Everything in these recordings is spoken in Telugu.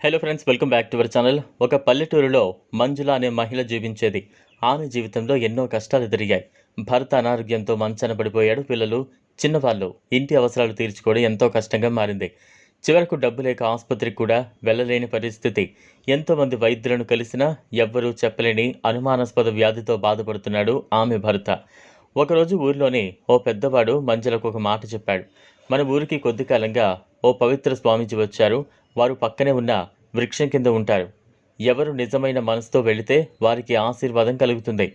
Hello friends welcome back to our channel ఒక పల్లెటూరులో మంజుల అనే మహిళ జీవించేది. ఆమె జీవితంలో ఎన్నో కష్టాలు ఎదిరిగాయి భర్త అనారోగ్యంతో మంచాన పడిపోయాడు. పిల్లలు చిన్నవాళ్ళు ఇంటి అవసరాలు తీర్చుకోవడం ఎంతో కష్టంగా మారింది. చివరకు డబ్బు లేక ఆసుపత్రికి కూడా వెళ్ళలేని పరిస్థితి. ఎంతోమంది వైద్యులను కలిసినా ఎవ్వరూ చెప్పలేని అనుమానాస్పద వ్యాధితో బాధపడుతున్నాడు ఆమె భర్త. ఒకరోజు ఊరిలోని ఓ పెద్దవాడు మంజులకు ఒక మాట చెప్పాడు. మన ఊరికి కొద్ది కాలంగా ఓ పవిత్ర స్వామీజీ వచ్చారు. వారు పక్కనే ఉన్న వృక్షం కింద ఉంటారు. ఎవరు నిజమైన మనసుతో వెళితే వారికి ఆశీర్వాదం కలుగుతుంది.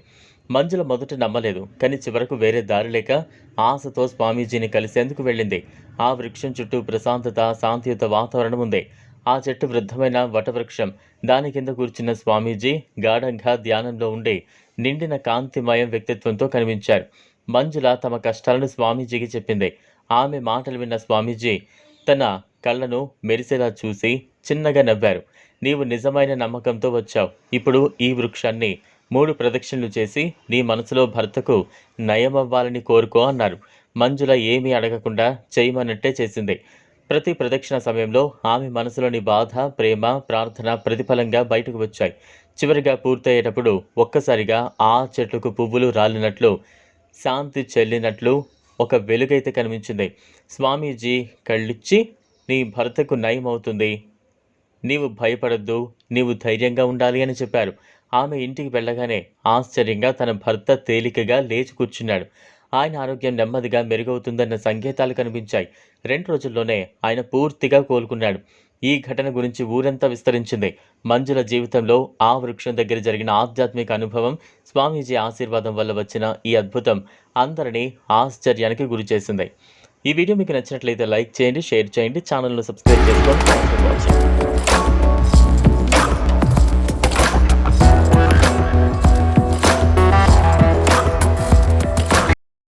మంజుల మొదట నమ్మలేదు కానీ చివరకు వేరే దారి లేక ఆశతో స్వామీజీని కలిసేందుకు వెళ్ళింది. ఆ వృక్షం చుట్టూ ప్రశాంతత శాంతియుత వాతావరణం ఉంది. ఆ చెట్టు వృద్ధమైన వటవృక్షం. దాని కింద కూర్చున్న స్వామీజీ గాఢంగా ధ్యానంలో ఉండి నిండిన కాంతిమయం వ్యక్తిత్వంతో కనిపించారు. మంజుల తమ కష్టాలను స్వామీజీకి చెప్పింది. ఆమె మాటలు విన్న స్వామీజీ తన కళ్ళను మెరిసేలా చూసి చిన్నగా నవ్వారు. నీవు నిజమైన నమ్మకంతో వచ్చావు. ఇప్పుడు ఈ వృక్షాన్ని మూడు ప్రదక్షిణలు చేసి నీ మనసులో భర్తకు నయమవ్వాలని కోరుకో అన్నారు. మంజుల ఏమీ అడగకుండా చేయమన్నట్టే చేసింది. ప్రతి ప్రదక్షిణ సమయంలో ఆమె మనసులోని బాధ ప్రేమ ప్రార్థన ప్రతిఫలంగా బయటకు వచ్చాయి. చివరిగా పూర్తయ్యేటప్పుడు ఒక్కసారిగా ఆ చెట్లకు పువ్వులు రాలినట్లు శాంతి చెల్లినట్లు ఒక వెలుగైతే కనిపించింది. స్వామీజీ కళ్ళిచ్చి నీ భర్తకు నయం అవుతుంది నీవు భయపడద్దు నీవు ధైర్యంగా ఉండాలి అని చెప్పారు. ఆమె ఇంటికి వెళ్ళగానే ఆశ్చర్యంగా తన భర్త తేలికగా లేచి కూర్చున్నాడు. ఆయన ఆరోగ్యం నెమ్మదిగా మెరుగవుతుందన్న సంకేతాలు కనిపించాయి. రెండు రోజుల్లోనే ఆయన పూర్తిగా కోలుకున్నాడు. ఈ ఘటన గురించి ఊరంతా విస్తరించింది. మంజుల జీవితంలో ఆ వృక్షం దగ్గర జరిగిన ఆధ్యాత్మిక అనుభవం స్వామీజీ ఆశీర్వాదం వల్ల వచ్చిన ఈ అద్భుతం అందరినీ ఆశ్చర్యానికి గురి చేసింది. ఈ వీడియో మీకు నచ్చినట్లయితే లైక్ చేయండి షేర్ చేయండి ఛానల్ను సబ్స్క్రైబ్ చేసుకోండి.